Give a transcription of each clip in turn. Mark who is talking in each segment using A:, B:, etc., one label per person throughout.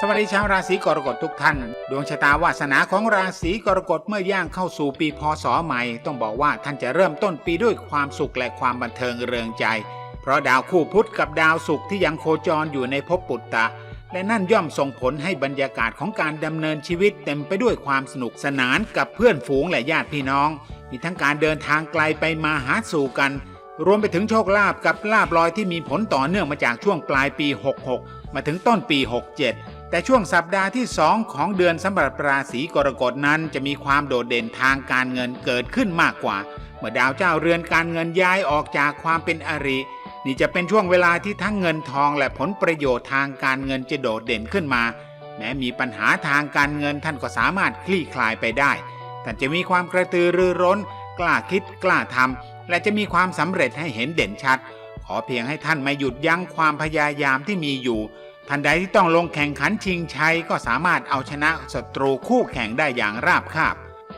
A: สวัสดีชาวราศีกรกฎทุกท่าน ดวงชะตาวาสนาของราศีกรกฎเมื่อย่างเข้าสู่ปีพศใหม่ ต้องบอกว่าท่านจะเริ่มต้นปีด้วยความสุขและความบันเทิงเริงใจ เพราะดาวคู่พุธกับดาวศุกร์ที่ยังโคจรอยู่ในภพปุตตะ และนั่นย่อมส่งผลให้บรรยากาศของการดำเนินชีวิตเต็มไปด้วยความสนุกสนานกับเพื่อนฝูงและญาติพี่น้อง มีทั้งการเดินทางไกลไปมาหาสู่กัน รวมไปถึงโชคลาภกับลาบลอยที่มีผลต่อเนื่องมาจากช่วงปลายปี 66 มาถึงต้นปี 67 แต่ช่วงสัปดาห์ที่ 2 ของเดือนสำหรับราศีกรกฎนั้นจะมีความโดดเด่นทางการเงินเกิดขึ้นมากกว่า เมื่อดาวเจ้าเรือนการเงินย้ายออกจากความเป็นอริ นี่จะเป็นช่วงเวลาที่ทั้งเงินทองและผลประโยชน์ทางการเงินจะโดดเด่นขึ้นมา แม้มีปัญหาทางการเงินท่านก็สามารถคลี่คลายไปได้ ท่านจะมีความกระตือรือร้น กล้าคิดกล้าทำและจะมีความสำเร็จให้เห็นเด่นชัด ขอเพียงให้ท่านไม่หยุดยั้งความพยายามที่มีอยู่ ท่านใดที่ต้องลงแข่งขันชิงชัยก็สามารถเอาชนะศัตรูคู่แข่งได้อย่างราบคาบ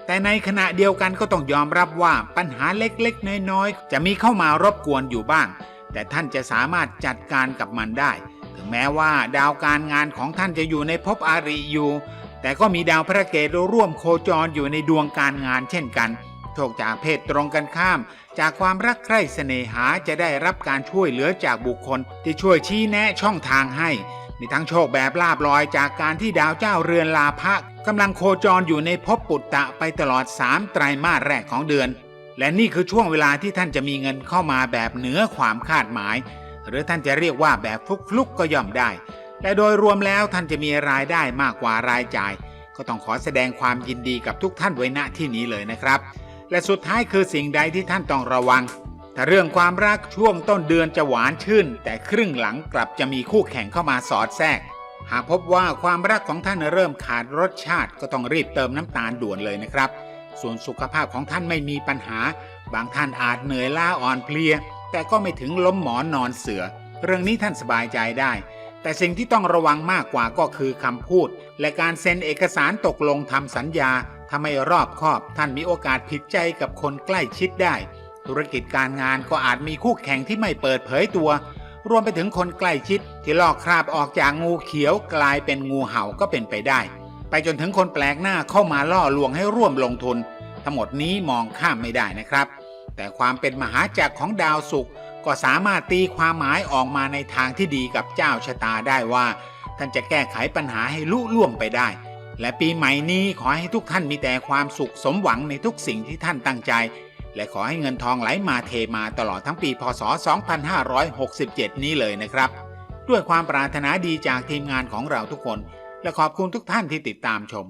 A: แต่ในขณะเดียวกันก็ต้องยอมรับว่าปัญหาเล็กๆ น้อยๆ จะมีเข้ามารบกวนอยู่บ้าง แต่ท่านจะสามารถจัดการกับมันได้ ถึงแม้ว่าดาวการงานของท่านจะอยู่ในภพอาริอยู่ แต่ก็มีดาวพระเกตร่วมโคจรอยู่ในดวงการงานเช่นกัน โชคจากเพศตรงกันข้าม จากความรักใคร่เสน่หาจะได้รับการช่วยเหลือจากบุคคล ที่ช่วยชี้แนะช่องทางให้ มีทั้งโชคแบบลาบลอยจากการที่ดาวเจ้าเรือนลาภะกำลังโคจรอยู่ในภพปุตตะไปตลอด 3 ไตรมาสแรกของเดือน และนี่คือช่วงเวลาที่ท่านจะมีเงินเข้ามาแบบเหนือความคาดหมาย หรือท่านจะเรียกว่าแบบฟลุกๆก็ย่อมได้ และโดยรวมแล้วท่านจะมีรายได้มากกว่ารายจ่าย ก็ต้องขอแสดงความยินดีกับทุกท่านไว้ณที่นี้เลยนะครับ และสุดท้ายคือสิ่งใดที่ท่านต้องระวัง ถ้าเรื่องความรักช่วงต้นเดือนจะหวานชื่น แต่ครึ่งหลังกลับจะมีคู่แข่งเข้ามาสอดแทรก หากพบว่าความรักของท่านเริ่มขาดรสชาติก็ต้องรีบเติมน้ำตาลด่วนเลยนะครับ ส่วนสุขภาพของท่านไม่มีปัญหา บางท่านอาจเหนื่อยล้าอ่อนเพลีย แต่ก็ไม่ถึงล้มหมอนนอนเสือ เรื่องนี้ท่านสบายใจได้แต่สิ่งที่ต้องระวังมากกว่าก็คือคำพูด และการเซ็นเอกสารตกลงทำสัญญา ถ้าไม่รอบคอบ ท่านมีโอกาสผิดใจกับคนใกล้ชิดได้ ธุรกิจการงานก็อาจมีคู่แข่งที่ไม่เปิดเผยตัว รวมไปถึงคนใกล้ชิด ที่ลอกคราบออกจากงูเขียวกลายเป็นงูเห่าก็เป็นไปได้ ไปจนถึงคนแปลกหน้าเข้ามาล่อลวงให้ร่วมลงทุน ทั้งหมดนี้มองข้ามไม่ได้นะครับ แต่ความเป็นมหาจักรของดาวศุกร์ก็สามารถตีความหมายออกมาในทางที่ดีกับเจ้าชะตาได้ว่า ท่านจะแก้ไขปัญหาให้ลุล่วงไปได้ และปีใหม่นี้ขอให้ทุกท่านมีแต่ความสุขสมหวังในทุกสิ่งที่ท่านตั้งใจ และขอให้เงินทองไหลมาเทมาตลอดทั้งปีพศ 2567 นี้เลยนะครับ ด้วยความปรารถนาดีจากทีมงานของเราทุกคน และขอบคุณทุกท่านที่ติดตามชม